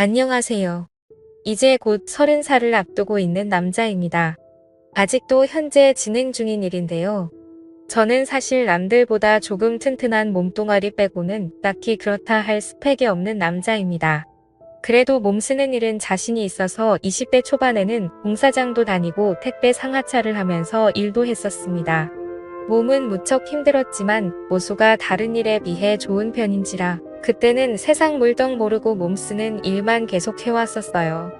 안녕하세요. 이제 곧 30살을 앞두고 있는 남자입니다. 아직도 현재 진행 중인 일인데요. 저는 사실 남들보다 조금 튼튼한 몸뚱아리 빼고는 딱히 그렇다 할 스펙이 없는 남자입니다. 그래도 몸 쓰는 일은 자신이 있어서 20대 초반에는 공사장도 다니고 택배 상하차를 하면서 일도 했었습니다. 몸은 무척 힘들었지만 모수가 다른 일에 비해 좋은 편인지라 그때는 세상 물떡 모르고 몸 쓰는 일만 계속 해왔었어요.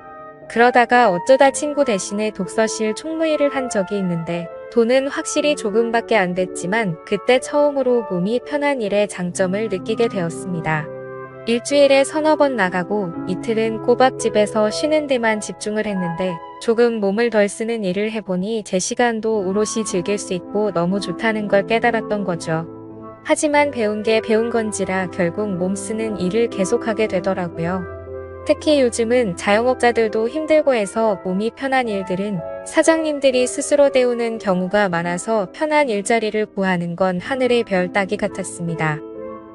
그러다가 어쩌다 친구 대신에 독서실 총무일을 한 적이 있는데 돈은 확실히 조금밖에 안 됐지만 그때 처음으로 몸이 편한 일의 장점을 느끼게 되었습니다. 일주일에 서너 번 나가고 이틀은 꼬박집에서 쉬는 데만 집중을 했는데 조금 몸을 덜 쓰는 일을 해보니 제 시간도 오롯이 즐길 수 있고 너무 좋다는 걸 깨달았던 거죠. 하지만 배운 게 배운 건지라 결국 몸 쓰는 일을 계속하게 되더라고요. 특히 요즘은 자영업자들도 힘들고 해서 몸이 편한 일들은 사장님들이 스스로 때우는 경우가 많아서 편한 일자리를 구하는 건 하늘의 별 따기 같았습니다.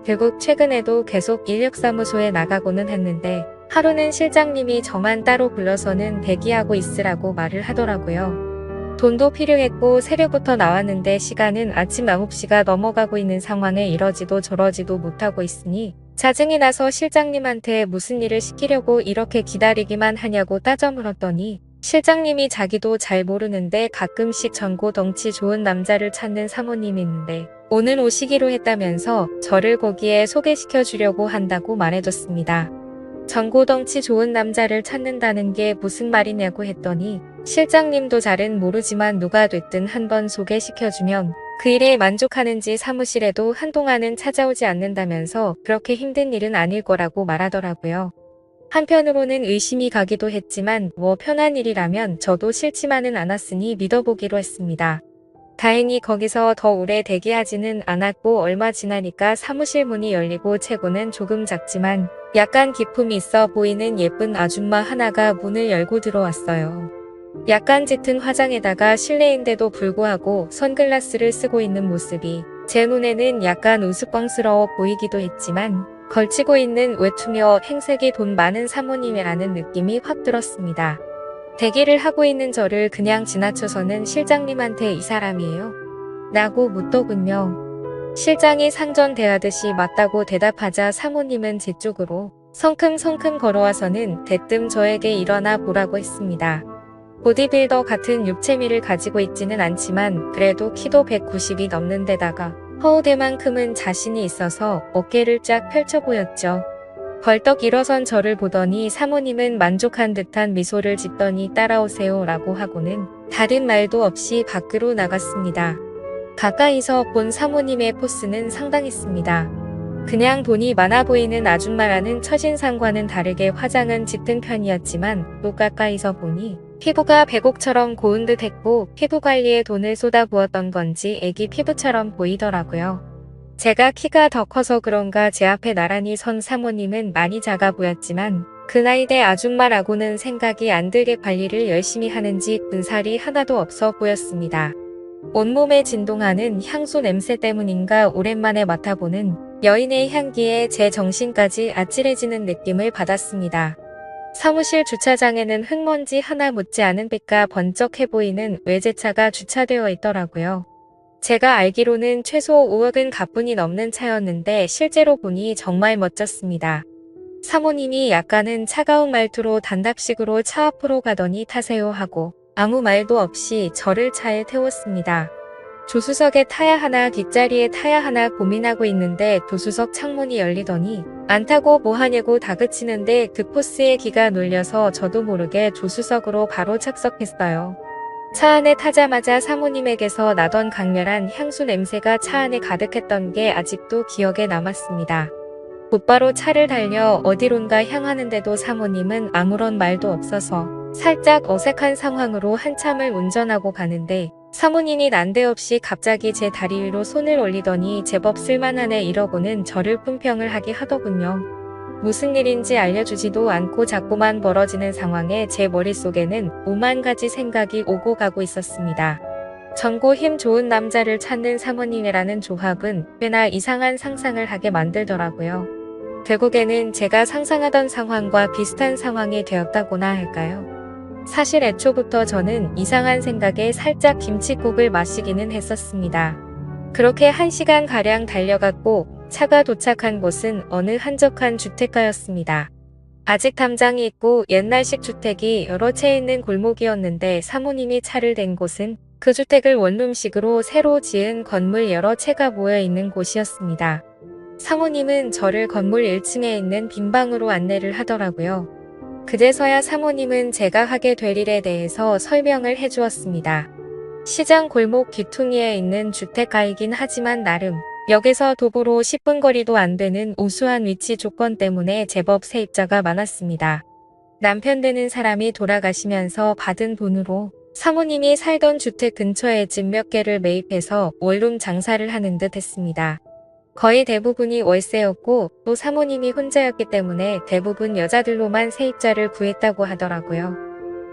결국 최근에도 계속 인력사무소에 나가고는 했는데 하루는 실장님이 저만 따로 불러서는 대기하고 있으라고 말을 하더라고요. 돈도 필요했고 새벽부터 나왔는데 시간은 아침 9시가 넘어가고 있는 상황에 이러지도 저러지도 못하고 있으니 짜증이 나서 실장님한테 무슨 일을 시키려고 이렇게 기다리기만 하냐고 따져 물었더니 실장님이 자기도 잘 모르는데 가끔씩 전고 덩치 좋은 남자를 찾는 사모님이 있는데 오늘 오시기로 했다면서 저를 거기에 소개시켜 주려고 한다고 말해줬습니다. 전고 덩치 좋은 남자를 찾는다는 게 무슨 말이냐고 했더니 실장님도 잘은 모르지만 누가 됐든 한번 소개시켜주면 그 일에 만족하는지 사무실에도 한동안은 찾아오지 않는다면서 그렇게 힘든 일은 아닐 거라고 말하더라고요. 한편으로는 의심이 가기도 했지만 뭐 편한 일이라면 저도 싫지만은 않았으니 믿어보기로 했습니다. 다행히 거기서 더 오래 대기하지는 않았고 얼마 지나니까 사무실 문이 열리고 체구는 조금 작지만 약간 기품이 있어 보이는 예쁜 아줌마 하나가 문을 열고 들어왔어요. 약간 짙은 화장에다가 실내인데도 불구하고 선글라스를 쓰고 있는 모습이 제 눈에는 약간 우스꽝스러워 보이기도 했지만 걸치고 있는 외투며 행색이 돈 많은 사모님이라는 느낌이 확 들었습니다. 대기를 하고 있는 저를 그냥 지나쳐서는 실장님한테 이 사람이에요? 라고 묻더군요. 실장이 상전 대하듯이 맞다고 대답하자 사모님은 제 쪽으로 성큼성큼 걸어와서는 대뜸 저에게 일어나 보라고 했습니다. 보디빌더 같은 육체미를 가지고 있지는 않지만 그래도 키도 190이 넘는 데다가 허우대만큼은 자신이 있어서 어깨를 쫙 펼쳐 보였죠. 벌떡 일어선 저를 보더니 사모님은 만족한 듯한 미소를 짓더니 따라오세요 라고 하고는 다른 말도 없이 밖으로 나갔습니다. 가까이서 본 사모님의 포스는 상당했습니다. 그냥 돈이 많아 보이는 아줌마라는 첫인상과는 다르게 화장은 짙은 편이었지만 또 가까이서 보니 피부가 백옥처럼 고운 듯 했고 피부 관리에 돈을 쏟아부었던 건지 애기 피부처럼 보이더라고요. 제가 키가 더 커서 그런가 제 앞에 나란히 선 사모님은 많이 작아 보였지만 그 나이 대 아줌마라고는 생각이 안 들게 관리를 열심히 하는지 군살이 하나도 없어 보였습니다. 온몸에 진동하는 향수 냄새 때문인가 오랜만에 맡아보는 여인의 향기에 제 정신까지 아찔해지는 느낌을 받았습니다. 사무실 주차장에는 흙먼지 하나 묻지 않은 빛과 번쩍해 보이는 외제차가 주차되어 있더라고요. 제가 알기로는 최소 5억은 가뿐히 넘는 차였는데 실제로 보니 정말 멋졌습니다. 사모님이 약간은 차가운 말투로 단답식으로 차 앞으로 가더니 타세요 하고 아무 말도 없이 저를 차에 태웠습니다. 조수석에 타야 하나 뒷자리에 타야 하나 고민하고 있는데 조수석 창문이 열리더니 안 타고 뭐 하냐고 다그치는데 그 포스에 기가 눌려서 저도 모르게 조수석으로 바로 착석했어요. 차 안에 타자마자 사모님에게서 나던 강렬한 향수 냄새가 차 안에 가득했던 게 아직도 기억에 남았습니다. 곧바로 차를 달려 어디론가 향하는데도 사모님은 아무런 말도 없어서 살짝 어색한 상황으로 한참을 운전하고 가는데 사모님이 난데없이 갑자기 제 다리 위로 손을 올리더니 제법 쓸만하네 이러고는 저를 품평을 하게 하더군요. 무슨 일인지 알려주지도 않고 자꾸만 벌어지는 상황에 제 머릿속에는 오만 가지 생각이 오고 가고 있었습니다. 전고 힘 좋은 남자를 찾는 사모님이라는 조합은 꽤나 이상한 상상을 하게 만들더라고요. 결국에는 제가 상상하던 상황과 비슷한 상황이 되었다고나 할까요? 사실 애초부터 저는 이상한 생각에 살짝 김치국을 마시기는 했었습니다. 그렇게 한 시간 가량 달려갔고 차가 도착한 곳은 어느 한적한 주택가였습니다. 아직 담장이 있고 옛날식 주택이 여러 채 있는 골목이었는데 사모님이 차를 댄 곳은 그 주택을 원룸식으로 새로 지은 건물 여러 채가 모여 있는 곳이었습니다. 사모님은 저를 건물 1층에 있는 빈방으로 안내를 하더라고요. 그제서야 사모님은 제가 하게 될 일에 대해서 설명을 해주었습니다. 시장 골목 귀퉁이에 있는 주택가이긴 하지만 나름 역에서 도보로 10분 거리도 안 되는 우수한 위치 조건 때문에 제법 세입자가 많았습니다. 남편 되는 사람이 돌아가시면서 받은 돈으로 사모님이 살던 주택 근처에 집 몇 개를 매입해서 원룸 장사를 하는 듯 했습니다. 거의 대부분이 월세였고 또 사모님이 혼자였기 때문에 대부분 여자들로만 세입자를 구했다고 하더라고요.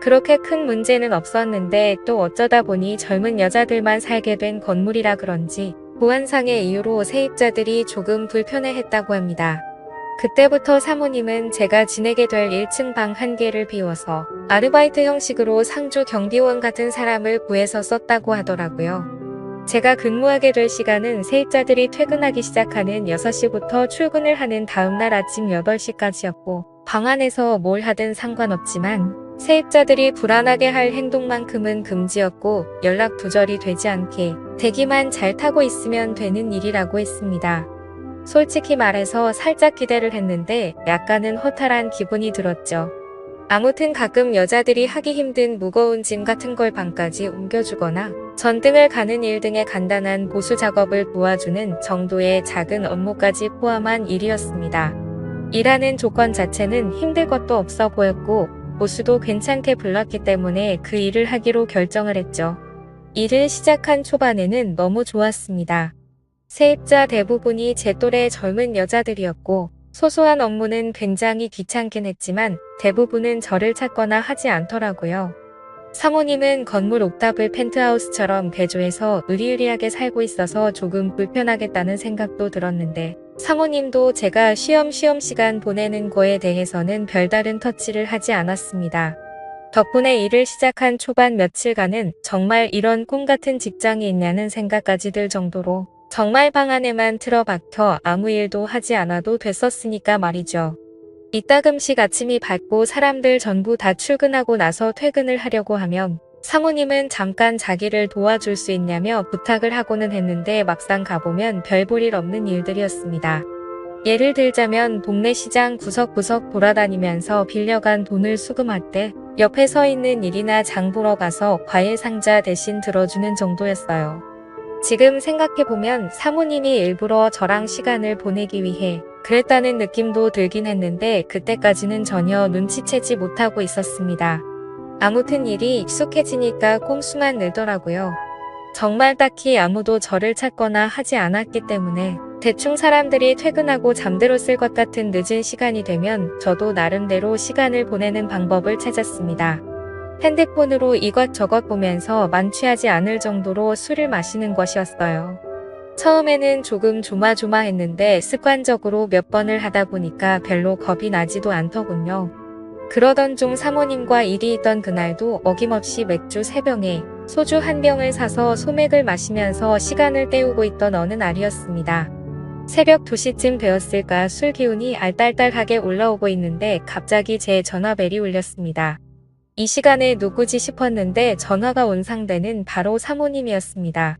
그렇게 큰 문제는 없었는데 또 어쩌다 보니 젊은 여자들만 살게 된 건물이라 그런지 보안상의 이유로 세입자들이 조금 불편해했다고 합니다. 그때부터 사모님은 제가 지내게 될 1층 방 한 개를 비워서 아르바이트 형식으로 상주 경비원 같은 사람을 구해서 썼다고 하더라고요. 제가 근무하게 될 시간은 세입자들이 퇴근하기 시작하는 6시부터 출근을 하는 다음날 아침 8시까지였고 방 안에서 뭘 하든 상관없지만 세입자들이 불안하게 할 행동만큼은 금지였고 연락 두절이 되지 않게 대기만 잘 타고 있으면 되는 일이라고 했습니다. 솔직히 말해서 살짝 기대를 했는데 약간은 허탈한 기분이 들었죠. 아무튼 가끔 여자들이 하기 힘든 무거운 짐 같은 걸 방까지 옮겨주거나 전등을 가는 일 등의 간단한 보수 작업을 도와주는 정도의 작은 업무까지 포함한 일이었습니다. 일하는 조건 자체는 힘들 것도 없어 보였고 보수도 괜찮게 불렀기 때문에 그 일을 하기로 결정을 했죠. 일을 시작한 초반에는 너무 좋았습니다. 세입자 대부분이 제 또래 젊은 여자들이었고 소소한 업무는 굉장히 귀찮긴 했지만 대부분은 저를 찾거나 하지 않더라고요. 사모님은 건물 옥탑을 펜트하우스처럼 개조해서 으리으리하게 살고 있어서 조금 불편하겠다는 생각도 들었는데 사모님도 제가 쉬엄쉬엄 시간 보내는 거에 대해서는 별다른 터치를 하지 않았습니다. 덕분에 일을 시작한 초반 며칠간은 정말 이런 꿈 같은 직장이 있냐는 생각까지 들 정도로 정말 방 안에만 틀어박혀 아무 일도 하지 않아도 됐었으니까 말이죠. 이따금씩 아침이 밝고 사람들 전부 다 출근하고 나서 퇴근을 하려고 하면 사모님은 잠깐 자기를 도와줄 수 있냐며 부탁을 하고는 했는데 막상 가보면 별볼일 없는 일들이었습니다. 예를 들자면 동네 시장 구석구석 돌아다니면서 빌려간 돈을 수금할 때 옆에 서 있는 일이나 장 보러 가서 과일 상자 대신 들어주는 정도였어요. 지금 생각해보면 사모님이 일부러 저랑 시간을 보내기 위해 그랬다는 느낌도 들긴 했는데 그때까지는 전혀 눈치채지 못하고 있었습니다. 아무튼 일이 익숙해지니까 꼼수만 늘더라고요. 정말 딱히 아무도 저를 찾거나 하지 않았기 때문에 대충 사람들이 퇴근하고 잠들었을 것 같은 늦은 시간이 되면 저도 나름대로 시간을 보내는 방법을 찾았습니다. 핸드폰으로 이것저것 보면서 만취하지 않을 정도로 술을 마시는 것이었어요. 처음에는 조금 조마조마했는데 습관적으로 몇 번을 하다 보니까 별로 겁이 나지도 않더군요. 그러던 중 사모님과 일이 있던 그날도 어김없이 맥주 3병에 소주 한 병을 사서 소맥을 마시면서 시간을 때우고 있던 어느 날이었습니다. 새벽 2시쯤 되었을까 술 기운이 알딸딸하게 올라오고 있는데 갑자기 제 전화벨이 울렸습니다. 이 시간에 누구지 싶었는데 전화가 온 상대는 바로 사모님이었습니다.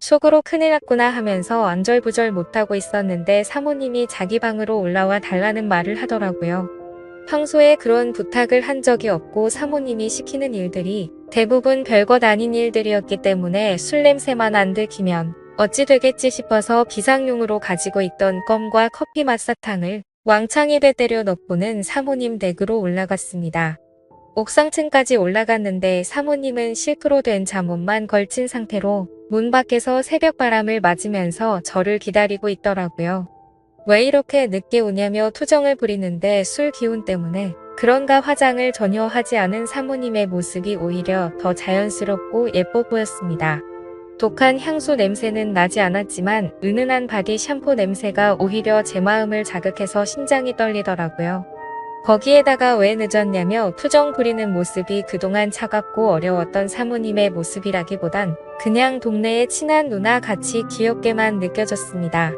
속으로 큰일 났구나 하면서 안절부절 못하고 있었는데 사모님이 자기 방으로 올라와 달라는 말을 하더라고요. 평소에 그런 부탁을 한 적이 없고 사모님이 시키는 일들이 대부분 별것 아닌 일들이었기 때문에 술 냄새만 안 들키면 어찌 되겠지 싶어서 비상용으로 가지고 있던 껌과 커피 맛사탕을 왕창 입에 때려 넣고는 사모님 댁으로 올라갔습니다. 옥상층까지 올라갔는데 사모님은 실크로 된 잠옷만 걸친 상태로 문 밖에서 새벽 바람을 맞으면서 저를 기다리고 있더라고요. 왜 이렇게 늦게 오냐며 투정을 부리는데 술 기운 때문에 그런가 화장을 전혀 하지 않은 사모님의 모습이 오히려 더 자연스럽고 예뻐 보였습니다. 독한 향수 냄새는 나지 않았지만 은은한 바디 샴푸 냄새가 오히려 제 마음을 자극해서 심장이 떨리더라고요. 거기에다가 왜 늦었냐며 투정 부리는 모습이 그동안 차갑고 어려웠던 사모님의 모습이라기보단 그냥 동네의 친한 누나 같이 귀엽게만 느껴졌습니다.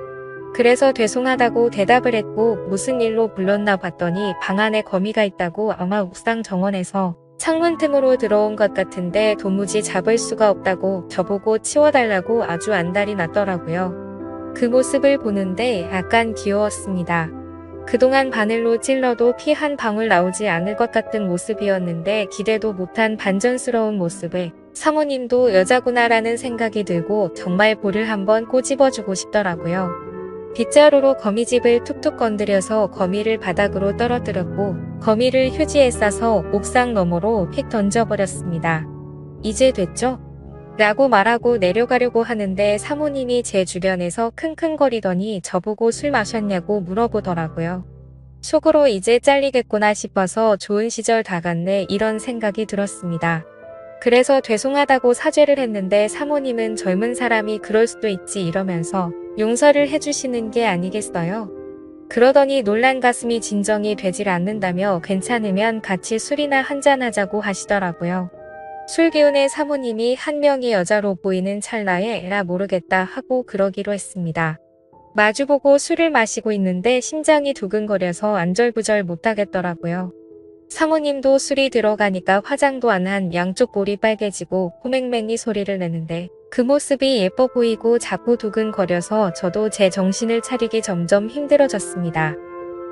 그래서 죄송하다고 대답을 했고 무슨 일로 불렀나 봤더니 방 안에 거미가 있다고 아마 옥상 정원에서 창문 틈으로 들어온 것 같은데 도무지 잡을 수가 없다고 저보고 치워달라고 아주 안달이 났더라고요. 그 모습을 보는데 약간 귀여웠습니다. 그동안 바늘로 찔러도 피 한 방울 나오지 않을 것 같은 모습이었는데 기대도 못한 반전스러운 모습에 사모님도 여자구나라는 생각이 들고 정말 볼을 한번 꼬집어주고 싶더라고요. 빗자루로 거미집을 툭툭 건드려서 거미를 바닥으로 떨어뜨렸고 거미를 휴지에 싸서 옥상 너머로 휙 던져버렸습니다. 이제 됐죠? 라고 말하고 내려가려고 하는데 사모님이 제 주변에서 킁킁거리더니 저보고 술 마셨냐고 물어보더라고요. 속으로 이제 잘리겠구나 싶어서 좋은 시절 다 갔네 이런 생각이 들었습니다. 그래서 죄송하다고 사죄를 했는데 사모님은 젊은 사람이 그럴 수도 있지 이러면서 용서를 해주시는 게 아니겠어요? 그러더니 놀란 가슴이 진정이 되질 않는다며 괜찮으면 같이 술이나 한잔하자고 하시더라고요. 술 기운의 사모님이 한 명이 여자로 보이는 찰나에 에라 모르겠다 하고 그러기로 했습니다. 마주보고 술을 마시고 있는데 심장이 두근거려서 안절부절 못하겠더라고요. 사모님도 술이 들어가니까 화장도 안 한 양쪽 볼이 빨개지고 호맹맹이 소리를 내는데 그 모습이 예뻐 보이고 자꾸 두근거려서 저도 제 정신을 차리기 점점 힘들어졌습니다.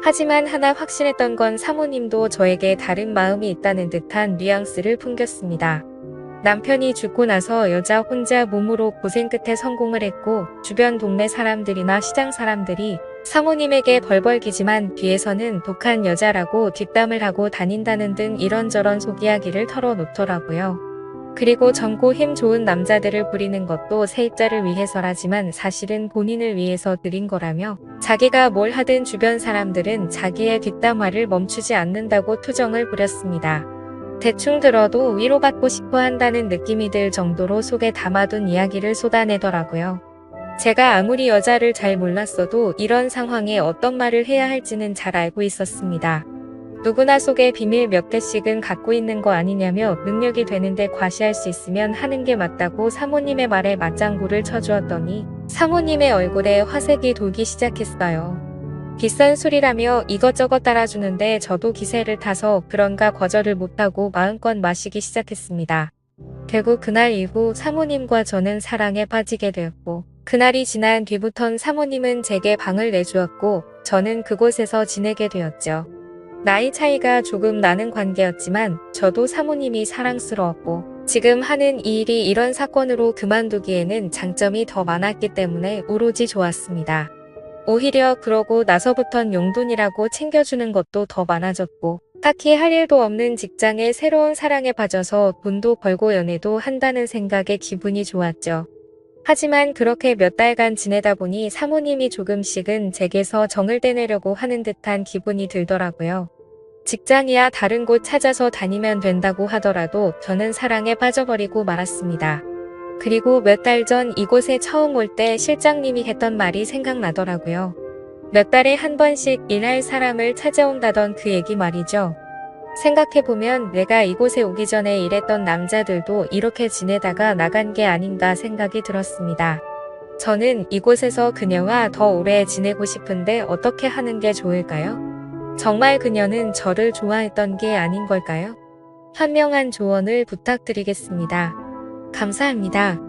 하지만 하나 확신했던 건 사모님도 저에게 다른 마음이 있다는 듯한 뉘앙스를 풍겼습니다. 남편이 죽고 나서 여자 혼자 몸으로 고생 끝에 성공을 했고 주변 동네 사람들이나 시장 사람들이 사모님에게 벌벌기지만 뒤에서는 독한 여자라고 뒷담을 하고 다닌다는 등 이런저런 속이야기를 털어놓더라고요. 그리고 젊고 힘 좋은 남자들을 부리는 것도 세입자를 위해서라지만 사실은 본인을 위해서 드린 거라며 자기가 뭘 하든 주변 사람들은 자기의 뒷담화를 멈추지 않는다고 투정을 부렸습니다. 대충 들어도 위로받고 싶어 한다는 느낌이 들 정도로 속에 담아둔 이야기를 쏟아내더라고요. 제가 아무리 여자를 잘 몰랐어도 이런 상황에 어떤 말을 해야 할지는 잘 알고 있었습니다. 누구나 속에 비밀 몇 개씩은 갖고 있는 거 아니냐며 능력이 되는데 과시할 수 있으면 하는 게 맞다고 사모님의 말에 맞장구를 쳐주었더니 사모님의 얼굴에 화색이 돌기 시작했어요. 비싼 술이라며 이것저것 따라주는데 저도 기세를 타서 그런가 거절을 못하고 마음껏 마시기 시작했습니다. 결국 그날 이후 사모님과 저는 사랑에 빠지게 되었고 그날이 지난 뒤부턴 사모님은 제게 방을 내주었고 저는 그곳에서 지내게 되었죠. 나이 차이가 조금 나는 관계였지만 저도 사모님이 사랑스러웠고 지금 하는 이 일이 이런 사건으로 그만두기에는 장점이 더 많았기 때문에 오로지 좋았습니다. 오히려 그러고 나서부턴 용돈이라고 챙겨주는 것도 더 많아졌고 딱히 할 일도 없는 직장에 새로운 사랑에 빠져서 돈도 벌고 연애도 한다는 생각에 기분이 좋았죠. 하지만 그렇게 몇 달간 지내다 보니 사모님이 조금씩은 제게서 정을 떼내려고 하는 듯한 기분이 들더라고요. 직장이야 다른 곳 찾아서 다니면 된다고 하더라도 저는 사랑에 빠져버리고 말았습니다. 그리고 몇 달 전 이곳에 처음 올 때 실장님이 했던 말이 생각나더라고요. 몇 달에 한 번씩 일할 사람을 찾아온다던 그 얘기 말이죠. 생각해보면 내가 이곳에 오기 전에 일했던 남자들도 이렇게 지내다가 나간 게 아닌가 생각이 들었습니다. 저는 이곳에서 그녀와 더 오래 지내고 싶은데 어떻게 하는 게 좋을까요? 정말 그녀는 저를 좋아했던 게 아닌 걸까요? 현명한 조언을 부탁드리겠습니다. 감사합니다.